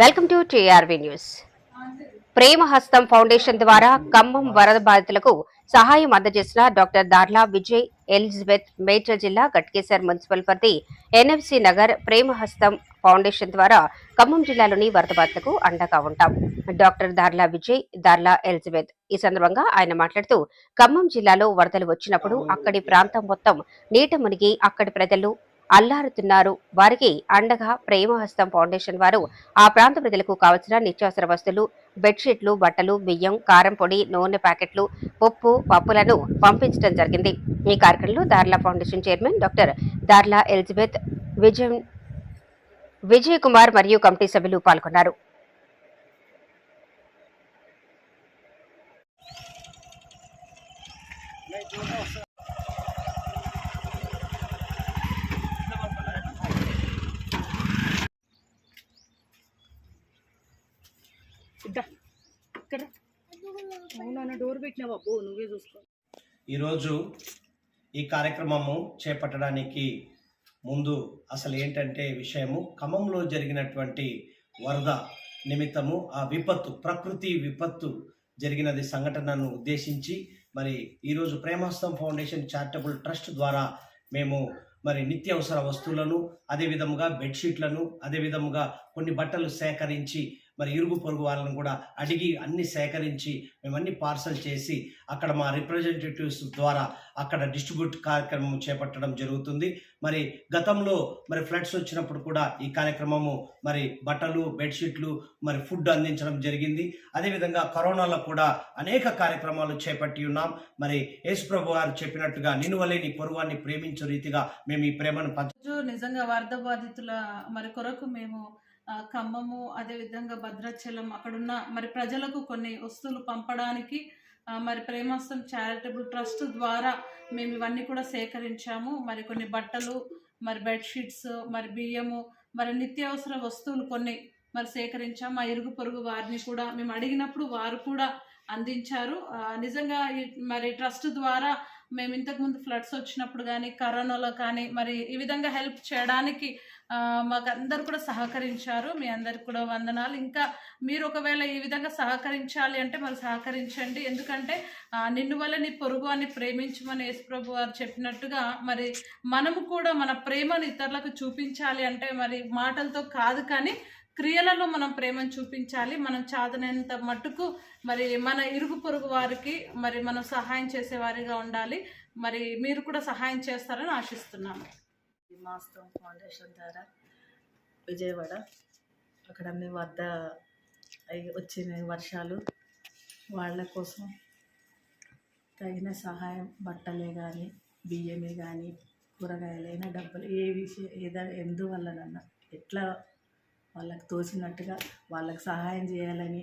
Welcome to TRV news. Premahastam foundation ద్వారా ఖమ్మం వరద బాధితులకు సహాయం అందజేసిన డాక్టర్ దార్లా విజయ్ ఎలిజబెత్ మేడ్చల్ జిల్లా గట్కేసర్ మున్సిపల్ పరిధి ఎన్ఎఫ్సి నగర్ ప్రేమహస్తం ఫౌండేషన్ ద్వారా ఖమ్మం జిల్లాలోని వరద బాధితులకు అండగా ఉంటాం. డాక్టర్ దార్లా విజయ్ దార్లా ఎలిజబెత్ ఈ సందర్భంగా ఆయన మాట్లాడుతూ ఖమ్మం జిల్లాలో వరదలు వచ్చినప్పుడు అక్కడి ప్రాంతం మొత్తం నీట మునిగి అక్కడి ప్రజలు అల్లారుతున్నారు. వారికి అండగా ప్రేమహస్తం ఫౌండేషన్ వారు ఆ ప్రాంత ప్రజలకు కావలసిన నిత్యావసర వస్తువులు బెడ్షీట్లు బట్టలు బియ్యం కారం పొడి నూనె ప్యాకెట్లు ఉప్పు పప్పులను పంపించడం జరిగింది. ఈ కార్యక్రమంలో Darla foundation chairman doctor Darla Elizabeth Vijay Vijay Kumar మరియు కమిటీ సభ్యులు పాల్గొన్నారు. ఇక్కడ. అవునా డోర్ పెట్టినావా? అబ్బో నువ్వే చూసుకో. ఈరోజు ఈ కార్యక్రమము చేపట్టడానికి ముందు అసలు ఏంటంటే విషయము? ఖమ్మంలో జరిగినటువంటి వరద నిమిత్తము ఆ విపత్తు ప్రకృతి విపత్తు జరిగినది సంఘటనను ఉద్దేశించి మరి ఈరోజు ప్రేమహస్తం ఫౌండేషన్ చారిటబుల్ ట్రస్ట్ ద్వారా మేము మరి నిత్యావసర వస్తువులను అదేవిధముగా బెడ్షీట్లను అదేవిధముగా కొన్ని బట్టలు సేకరించి మరి ఇరుగు పొరుగు వాళ్ళని కూడా అడిగి అన్ని సేకరించి మేము అన్ని పార్సల్ చేసి అక్కడ మా రిప్రజెంటేటివ్స్ ద్వారా అక్కడ డిస్ట్రిబ్యూట్ కార్యక్రమం చేపట్టడం జరుగుతుంది. మరి గతంలో మరి ఫ్లడ్స్ వచ్చినప్పుడు కూడా ఈ కార్యక్రమము మరి బట్టలు బెడ్షీట్లు మరి ఫుడ్ అందించడం జరిగింది. అదేవిధంగా కరోనాలో కూడా అనేక కార్యక్రమాలు చేపట్టి ఉన్నాం. మరి యేసుప్రభు గారు చెప్పినట్టుగా నినువలే నీ పొరువాన్ని ప్రేమించు రీతిగా మేము ఈ ప్రేమను పంచ నిజంగా వరద బాధితుల మరి కొరకు మేము ఖమ్మము అదేవిధంగా భద్రాచలం అక్కడున్న మరి ప్రజలకు కొన్ని వస్తువులు పంపడానికి మరి ప్రేమస్తం చారిటబుల్ ట్రస్ట్ ద్వారా మేము ఇవన్నీ కూడా సేకరించాము. మరి కొన్ని బట్టలు మరి బెడ్షీట్స్ మరి బియ్యము మరి నిత్యావసర వస్తువులు కొన్ని మరి సేకరించాం. మా ఇరుగు పొరుగు వారిని కూడా మేము అడిగినప్పుడు వారు కూడా అందించారు. నిజంగా మరి ట్రస్ట్ ద్వారా మేము ఇంతకుముందు ఫ్లడ్స్ వచ్చినప్పుడు కానీ కరోనాలో కానీ మరి ఈ విధంగా హెల్ప్ చేయడానికి మాకు అందరు కూడా సహకరించారు. మీ అందరికి కూడా వందనాలు. ఇంకా మీరు ఒకవేళ ఈ విధంగా సహకరించాలి అంటే మరి సహకరించండి. ఎందుకంటే నిన్ను వల్ల నీ పొరుగు అని ప్రేమించమని యేసుప్రభు వారు చెప్పినట్టుగా మరి మనము కూడా మన ప్రేమను ఇతరులకు చూపించాలి అంటే మరి మాటలతో కాదు కానీ క్రియలలో మనం ప్రేమను చూపించాలి. మనం చాదనంత మట్టుకు మరి మన ఇరుగు పొరుగు వారికి మరి మనం సహాయం చేసేవారిగా ఉండాలి. మరి మీరు కూడా సహాయం చేస్తారని ఆశిస్తున్నాము. మాస్తం ఫౌండేషన్ ద్వారా విజయవాడ అక్కడ మీ వద్ద వచ్చిన వర్షాలు వాళ్ళ కోసం తగిన సహాయం బట్టలే కానీ బియ్యమే కానీ కూరగాయలైనా డబ్బులు ఏ విషయం ఏదా ఎందువల్లనన్నా ఎట్లా వాళ్ళకి తోచినట్టుగా వాళ్ళకి సహాయం చేయాలని